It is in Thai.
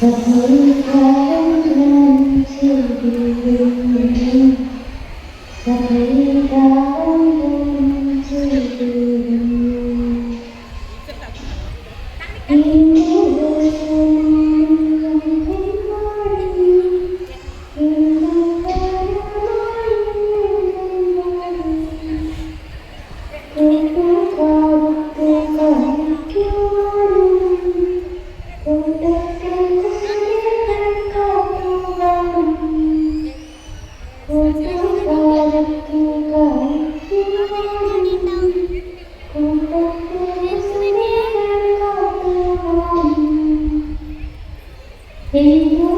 กับมือของเธอที่ดี Tem